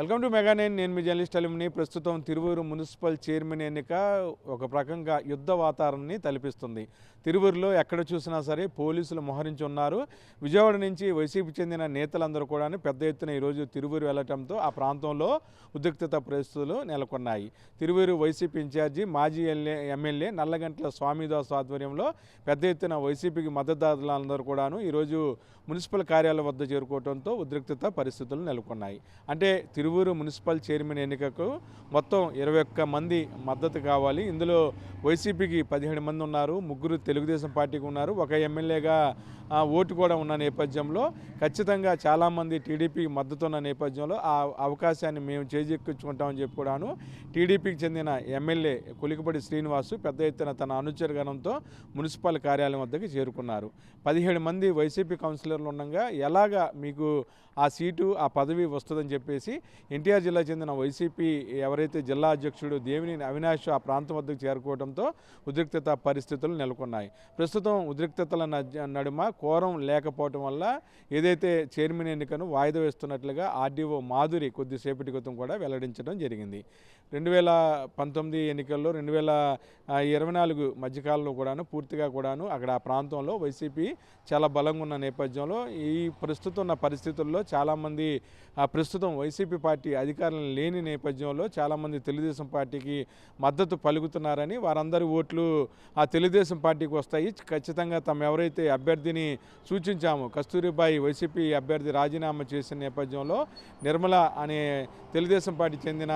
Welcome to mega నేను. నేను మీ journalist అలిమిని ప్రస్తుతం తిరువూరు మున్సిపల్ చైర్మన్ ఎన్నిక ఒక రకంగా యుద్ధ వాతావరణాన్ని తలపిస్తుంది. తిరువూరులో ఎక్కడ చూసినా సరే పోలీసులు మోహరించి ఉన్నారు. విజయవాడ నుంచి వైసీపీ చెందిన నేతలందరూ కూడా పెద్ద ఎత్తున ఈరోజు తిరువూరు వెళ్ళటంతో ఆ ప్రాంతంలో ఉద్రిక్తత పరిస్థితులు నెలకొన్నాయి. తిరువూరు వైసీపీ ఇన్ఛార్జి మాజీ ఎల్ఏ ఎమ్మెల్యే నల్లగంట్ల స్వామిదాస్ ఆధ్వర్యంలో పెద్ద ఎత్తున వైసీపీకి మద్దతుదారులందరూ కూడాను ఈరోజు మున్సిపల్ కార్యాలయం వద్ద చేరుకోవడంతో ఉద్రిక్తత పరిస్థితులు నెలకొన్నాయి. అంటే తిరువూరు మున్సిపల్ చైర్మన్ ఎన్నికకు మొత్తం ఇరవై ఒక్క మంది మద్దతు కావాలి. ఇందులో వైసీపీకి పదిహేడు మంది ఉన్నారు. ముగ్గురు తెలుగుదేశం పార్టీకి ఉన్నారు. ఒక ఎమ్మెల్యేగా ఆ, ఓటు కూడా ఉన్న నేపథ్యంలో ఖచ్చితంగా చాలామంది టీడీపీకి మద్దతు ఉన్న నేపథ్యంలో ఆ అవకాశాన్ని మేము చేజెక్కించుకుంటామని చెప్పి కూడాను టీడీపీకి చెందిన ఎమ్మెల్యే కులికపడి శ్రీనివాసు పెద్ద ఎత్తున తన అనుచరగణంతో మున్సిపల్ కార్యాలయం వద్దకు చేరుకున్నారు. పదిహేడు మంది వైసీపీ కౌన్సిలర్లు ఉండగా ఎలాగా మీకు ఆ సీటు ఆ పదవి వస్తుందని చెప్పేసి ఎన్టీఆర్ జిల్లా చెందిన వైసీపీ ఎవరైతే జిల్లా అధ్యక్షుడు దేవినేని అవినాష్ ఆ ప్రాంతం వద్దకు చేరుకోవడంతో ఉద్రిక్తత పరిస్థితులు నెలకొన్నాయి. ప్రస్తుతం ఉద్రిక్తతల నడుమ కోరం లేకపోవటం వల్ల ఏదైతే చైర్మన్ ఎన్నికను వాయిదా వేస్తున్నట్లుగా ఆర్డీఓ మాధురి కొద్దిసేపటి క్రితం కూడా వెల్లడించడం జరిగింది. రెండు వేల పంతొమ్మిది ఎన్నికల్లో రెండు వేల ఇరవై నాలుగు మధ్యకాలంలో కూడాను పూర్తిగా కూడాను అక్కడ ఆ ప్రాంతంలో వైసీపీ చాలా బలంగా ఉన్న నేపథ్యంలో ఈ ప్రస్తుతం ఉన్న పరిస్థితుల్లో చాలామంది ప్రస్తుతం వైసీపీ పార్టీ అధికారం లేని నేపథ్యంలో చాలామంది తెలుగుదేశం పార్టీకి మద్దతు పలుకుతున్నారని వారందరి ఓట్లు ఆ తెలుగుదేశం పార్టీకి వస్తాయి. ఖచ్చితంగా తమ ఎవరైతే అభ్యర్థిని సూచించామో కస్తూరిబాయి వైసీపీ అభ్యర్థి రాజీనామా చేసిన నేపథ్యంలో నిర్మల అనే తెలుగుదేశం పార్టీ చెందిన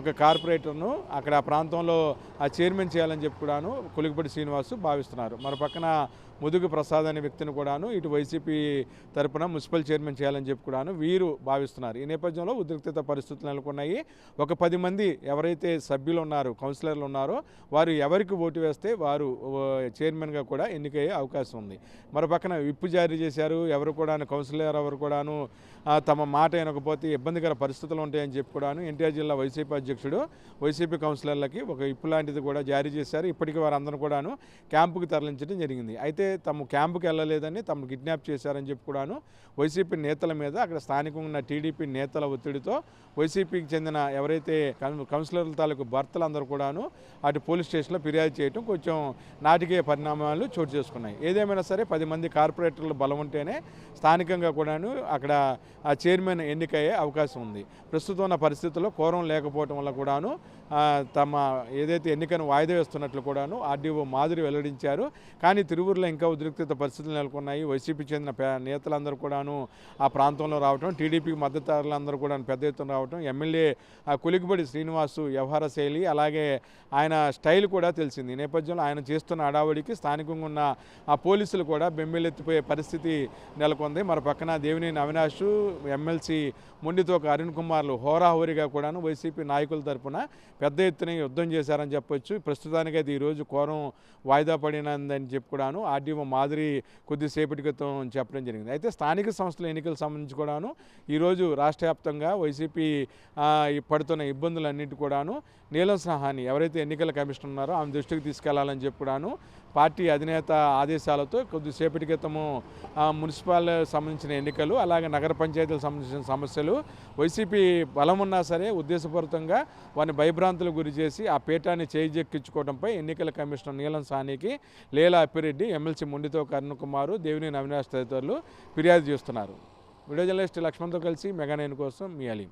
ఒక కార్పొరేటర్ను అక్కడ ఆ ప్రాంతంలో ఆ చైర్మన్ చేయాలని చెప్పి కూడాను కొలిగిపడి శ్రీనివాసు భావిస్తున్నారు. మరో పక్కన ముదుగు ప్రసాద్ అనే వ్యక్తిని కూడాను ఇటు వైసీపీ తరపున మున్సిపల్ చైర్మన్ చేయాలని చెప్పి కూడాను వీరు భావిస్తున్నారు. ఈ నేపథ్యంలో ఉద్రిక్తత పరిస్థితులు నెలకొన్నాయి. ఒక పది మంది ఎవరైతే సభ్యులు ఉన్నారు కౌన్సిలర్లు ఉన్నారో వారు ఎవరికి ఓటు వేస్తే వారు చైర్మన్గా కూడా ఎన్నికయ్యే అవకాశం ఉంది. మరో పక్కన విప్పు జారీ చేశారు. ఎవరు కూడాను కౌన్సిలర్ ఎవరు కూడాను తమ మాట వినకపోతే ఇబ్బందికర పరిస్థితులు ఉంటాయని చెప్పి కూడాను ఎన్టీఆర్ జిల్లా వైసీపీ అధ్యక్షుడు వైసీపీ కౌన్సిలర్లకి ఒక ఇప్పు లాంటిది కూడా జారీ చేశారు. ఇప్పటికీ వారందరూ కూడాను క్యాంపుకి తరలించడం జరిగింది. అయితే తమ క్యాంపుకి వెళ్ళలేదని తమను కిడ్నాప్ చేశారని చెప్పి కూడాను వైసీపీ నేతల మీద అక్కడ స్థానికంగా ఉన్న టీడీపీ నేతల ఒత్తిడితో వైసీపీకి చెందిన ఎవరైతే కౌన్సిలర్ల తాలూకు భర్తలందరూ కూడాను అటు పోలీస్ స్టేషన్లో ఫిర్యాదు చేయడం కొంచెం నాటికీయ పరిణామాలు చోటు చేసుకున్నాయి. ఏదేమైనా సరే పది మంది కార్పొరేటర్లు బలం ఉంటేనే స్థానికంగా కూడాను అక్కడ ఆ చైర్మన్ ఎన్నికయ్యే అవకాశం ఉంది. ప్రస్తుతం ఉన్న పరిస్థితుల్లో కోరం లేకపోవడం వల్ల కూడాను తమ ఏదైతే ఎన్నికను వాయిదా వేస్తున్నట్లు కూడాను ఆర్డీఓ మాదిరి వెల్లడించారు. కానీ తిరువురులో ఇంకా ఉద్రిక్తత పరిస్థితులు నెలకొన్నాయి. వైసీపీ చెందిన నేతలందరూ కూడాను ఆ ప్రాంతంలో రావటం టీడీపీకి మద్దతుదారులందరూ కూడా పెద్ద ఎత్తున రావటం ఎమ్మెల్యే కులిగిబడి కులికిబడి శ్రీనివాసు వ్యవహార శైలి అలాగే ఆయన స్టైల్ కూడా తెలిసింది. ఈ నేపథ్యంలో ఆయన చేస్తున్న అడావడికి స్థానికంగా ఉన్న ఆ పోలీసులు కూడా బెమ్మెలెత్తిపోయే పరిస్థితి నెలకొంది. మరి పక్కన దేవినేని అవినాష్ ఎమ్మెల్సీ మొండితోక అరుణ్ కుమార్లు హోరాహోరీగా కూడాను వైసీపీ నాయకుల తరపున పెద్ద ఎత్తున యుద్ధం చేశారని చెప్పొచ్చు. ప్రస్తుతానికైతే ఈరోజు కోరం వాయిదా పడినందని చెప్పి కూడాను ఆర్డీఓ మాదిరి కొద్దిసేపటి క్రితం చెప్పడం జరిగింది. అయితే స్థానిక సంస్థల ఎన్నికలకు సంబంధించి కూడాను ఈరోజు రాష్ట్ర వ్యాప్తంగా వైసీపీ పడుతున్న ఇబ్బందులన్నింటి కూడాను నీలం సహాని ఎవరైతే ఎన్నికల కమిషన్ ఉన్నారో ఆమె దృష్టికి తీసుకెళ్ళాలని చెప్పి కూడాను పార్టీ అధినేత ఆదేశాలతో కొద్దిసేపటి క్రితము మున్సిపల్ సంబంధించిన ఎన్నికలు అలాగే నగర పంచాయతీలకు సంబంధించిన సమస్యలు వైసీపీ బలం ఉన్నా సరే ఉద్దేశపూరితంగా వారిని భయభ్రాంతులకు గురి చేసి ఆ పీఠాన్ని చేజెక్కించుకోవడంపై ఎన్నికల కమిషనర్ నీలం సానికి లీలా అప్పిరెడ్డి ఎమ్మెల్సీ ముండితో కరుణ్ కుమారు దేవినేని అవినాష్ తదితరులు ఫిర్యాదు చేస్తున్నారు. వీడియో జర్నలిస్ట్ లక్ష్మణ్తో కలిసి మెగానైన్ కోసం మీ అలీం.